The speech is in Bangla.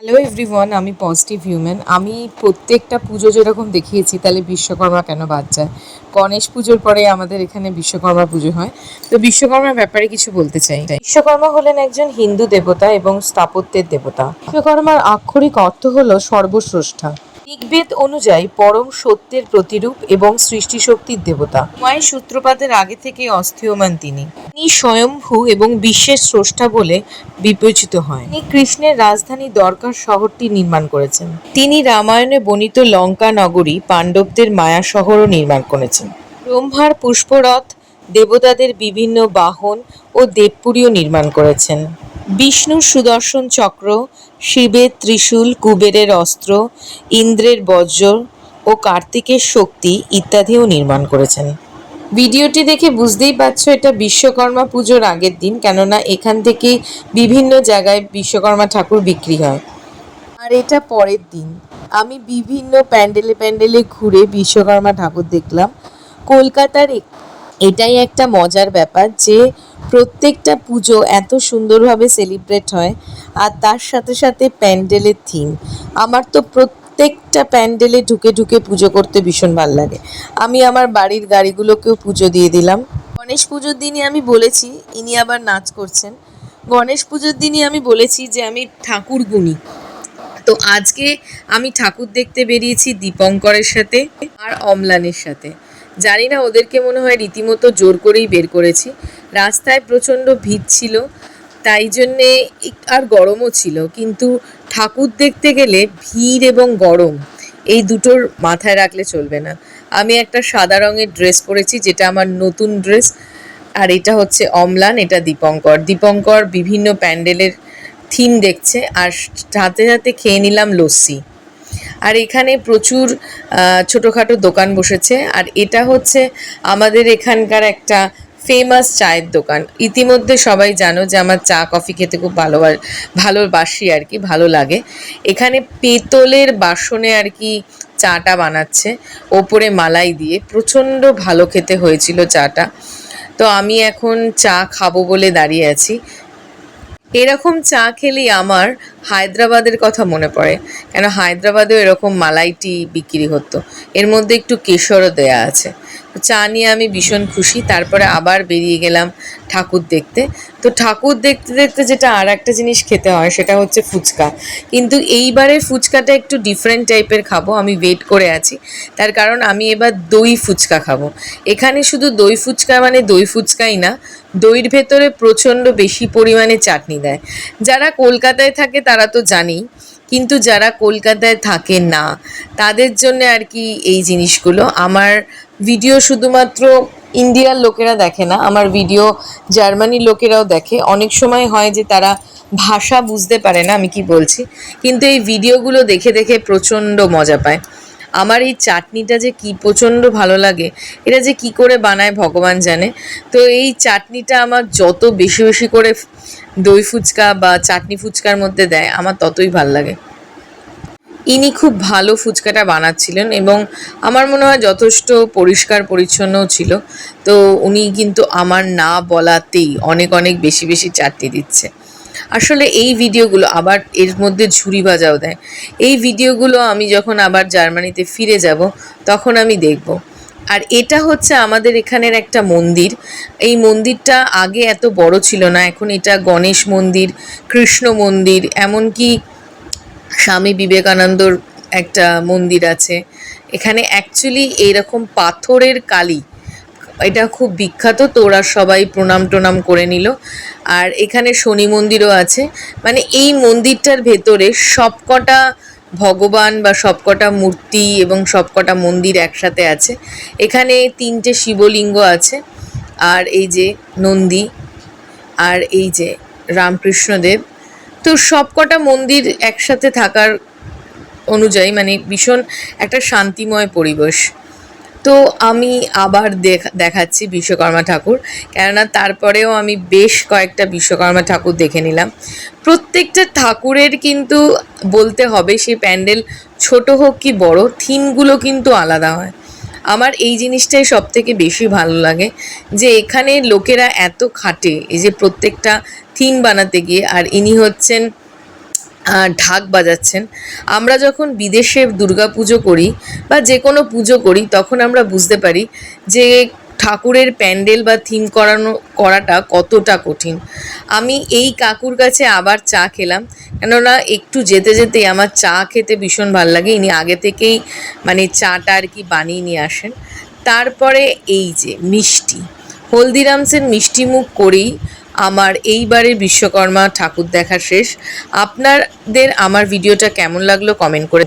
হ্যালো এভরিওয়ান আমি পজিটিভ হিউম্যান আমি প্রত্যেকটা পুজো যেরকম দেখিয়েছি, তাহলে বিশ্বকর্মা কেন বাদ যায়? গণেশ পুজোর পরে আমাদের এখানে বিশ্বকর্মা পুজো হয়। তো বিশ্বকর্মার ব্যাপারে কিছু বলতে চাই। বিশ্বকর্মা হলেন একজন হিন্দু দেবতা এবং স্থাপত্যের দেবতা। বিশ্বকর্মার আক্ষরিক অর্থ হলো সর্বস্রষ্টা। ঋগ্বেদ অনুযায়ী পরম সত্যের প্রতিরূপ এবং সৃষ্টি শক্তির দেবতা। মায়ের সূত্রপাতের আগে থেকে অস্থিয়মান তিনি। তিনি স্বয়ম্ভু এবং বিশ্বের স্রষ্টা বলে বিবেচিত হয়। তিনি কৃষ্ণের রাজধানী দরকার শহরটি নির্মাণ করেছেন। তিনি রামায়ণে বর্ণিত লঙ্কা নগরী পাণ্ডবদের মায়া শহরও নির্মাণ করেছেন। ব্রহ্মার পুষ্পরথ দেবতাদের বিভিন্ন বাহন ও দেবপুরীও নির্মাণ করেছেন। বিষ্ণুর সুদর্শন চক্র, শিবের ত্রিশূল কুবেরের অস্ত্র, ইন্দ্রের বজ্র ও কার্তিকের শক্তি ইত্যাদিও নির্মাণ করেছেন। ভিডিওটি দেখে বুঝতেই পারছ এটা বিশ্বকর্মা পুজোর আগের দিন, কেননা এখান থেকে বিভিন্ন জায়গায় বিশ্বকর্মা ঠাকুর বিক্রি হয়। আর এটা পরের দিন। আমি বিভিন্ন প্যান্ডেলে প্যান্ডেলে ঘুরে বিশ্বকর্মা ঠাকুর দেখলাম। কলকাতার এটাই একটা মজার ব্যাপার যে প্রত্যেকটা পুজো এত সুন্দরভাবে সেলিব্রেট হয় আর তার সাথে সাথে প্যান্ডেলের থিম আমার তো প্রত্যেকটা প্যান্ডেলে ঢুকে ঢুকে পুজো করতে ভীষণ ভালো লাগে। আমি আমার বাড়ির গাড়িগুলোকেও পুজো দিয়ে দিলাম। গণেশ পুজোর দিনই আমি বলেছি, ইনি আবার নাচ করছেন। গণেশ পুজোর দিনই আমি বলেছি যে আমি ঠাকুর গুনি তো আজকে আমি ঠাকুর দেখতে বেরিয়েছি দীপঙ্করের সাথে আর অম্লানের সাথে। জানি না, ওদেরকে মনে হয় রীতিমতো জোর করেই বের করেছি। রাস্তায় প্রচণ্ড ভিড় ছিল, তাই জন্যে আর গরমও ছিল। কিন্তু ঠাকুর দেখতে গেলে ভিড় এবং গরম, এই দুটোর মাথায় রাখলে চলবে না। আমি একটা সাদা রঙের ড্রেস পরেছি, যেটা আমার নতুন ড্রেস, আর এটা হচ্ছে অম্লান, এটা দীপঙ্কর। দীপঙ্কর বিভিন্ন প্যান্ডেলের থিম দেখছে, আর সাথে সাথে খেয়ে নিলাম লস্যি। আর এখানে প্রচুর ছোটোখাটো দোকান বসেছে। আর এটা হচ্ছে আমাদের এখানকার একটা ফেমাস চায়ের দোকান। ইতিমধ্যে সবাই জানো যে আমার চা, কফি খেতে খুব ভালো ভালোবাসি আর কি, ভালো লাগে। এখানে পেতলের বাসনে আর কি চাটা বানাচ্ছে, ওপরে মালাই দিয়ে। প্রচণ্ড ভালো খেতে হয়েছিল চাটা। তো আমি এখন চা খাব বলে দাঁড়িয়ে আছি। এরকম চা খেলেই আমার হায়দ্রাবাদের কথা মনে পড়ে। কেন হায়দ্রাবাদেও এরকম মালাই টি বিক্রি হতো। এর মধ্যে একটু কেশরও দেয়া আছে। চা নিয়ে আমি ভীষণ খুশি, তারপরে আবার বেরিয়ে গেলাম ঠাকুর দেখতে। তো ঠাকুর দেখতে দেখতে যেটা আর একটা জিনিস খেতে হয়, সেটা হচ্ছে ফুচকা। কিন্তু এইবারের ফুচকাটা একটু ডিফারেন্ট টাইপের খাব, আমি ওয়েট করে আছি। তার কারণ আমি এবার দই ফুচকা খাব। এখানে শুধু দই ফুচকা মানে দই ফুচকাই না, দইয়ের ভেতরে প্রচণ্ড বেশি পরিমাণে চাটনি দেয়। যারা কলকাতায় থাকে তারা তো জানেই, কিন্তু যারা কলকাতায় থাকে না, তাদের জন্য আর কি এই জিনিসগুলো। আমার ভিডিও শুধুমাত্র ইন্ডিয়ার লোকেরা দেখে না, আমার ভিডিও জার্মানির লোকেরাও দেখে। অনেক সময় হয় যে তারা ভাষা বুঝতে পারে না, আমি কি বলছি? কিন্তু এই ভিডিওগুলো দেখে দেখে প্রচণ্ড মজা পায়। আমার এই চাটনিটা যে কি প্রচণ্ড ভালো লাগে এটা যে কি করে বানায় ভগবান জানে। তো এই চাটনিটা আমার যত বেশি বেশি করে দই ফুচকা বা চাটনি ফুচকার মধ্যে দেয়, আমার ততই ভালো লাগে। ইনি খুব ভালো ফুচকাটা বানাচ্ছিলেন এবং আমার মনে হয় যথেষ্ট পরিষ্কার পরিচ্ছন্নও ছিল। তো উনি কিন্তু আমার না বলাতেই অনেক অনেক বেশি বেশি চাটনি দিচ্ছে। আসলে এই ভিডিওগুলো আবার এর মধ্যে ঝুড়ি বাজাও দেয়। এই ভিডিওগুলো আমি যখন আবার জার্মানিতে ফিরে যাব, তখন আমি দেখব। আর এটা হচ্ছে আমাদের এখানের একটা মন্দির। এই মন্দিরটা আগে এত বড় ছিল না, এখন এটা গণেশ মন্দির, কৃষ্ণ মন্দির, এমনকি স্বামী বিবেকানন্দর একটা মন্দির আছে। এখানে অ্যাকচুয়ালি এইরকম পাথরের কালী, এটা খুব বিখ্যাত, তো ওরা সবাই প্রণাম টনাম করে নিল। আর এখানে শনি মন্দিরও আছে। মানে এই মন্দিরটার ভেতরে সবকটা ভগবান বা সবকটা মূর্তি এবং সবকটা মন্দির একসাথে আছে। এখানে তিনটে শিবলিঙ্গ আছে, আর এই যে নন্দী, আর এই যে রামকৃষ্ণদেব তো সবকটা মন্দির একসাথে থাকার অনুযায়ী মানে ভীষণ একটা শান্তিময় পরিবেশ। তো আমি আবার দেখ- দেখাচ্ছি বিশ্বকর্মা ঠাকুর, কেননা তারপরেও আমি বেশ কয়েকটা বিশ্বকর্মা ঠাকুর দেখে নিলাম। প্রত্যেকটা ঠাকুরের কিন্তু বলতে হবে, সেই প্যান্ডেল ছোট হোক কি বড়, থিমগুলো কিন্তু আলাদা হয়। আমার এই জিনিসটাই সব থেকে বেশি ভালো লাগে যে এখানে লোকেরা এত খাটে, এই যে প্রত্যেকটা থিম বানাতে গিয়ে, আর ইনি হচ্ছেন ঢাক বাজাচ্ছেন। আমরা যখন বিদেশে দুর্গা পুজো করি বা যে কোনো পুজো করি, তখন আমরা বুঝতে পারি যে ঠাকুরের প্যান্ডেল বা থিম করানো, করাটা কতটা কঠিন? আমি এই কাকুর কাছে আবার চা খেলাম, কেননা একটু যেতে যেতে আমার চা খেতে ভীষণ ভালো লাগে। ইনি আগে থেকেই মানে চাটা আর কি বানিয়ে নিয়ে আসেন। তারপরে এই যে মিষ্টি, হলদিরামসের মিষ্টি মুখ করেই আমার এইবারের বিশ্বকর্মা ঠাকুর দেখা শেষ। আপনাদের আমার ভিডিওটা কেমন লাগল কমেন্ট করে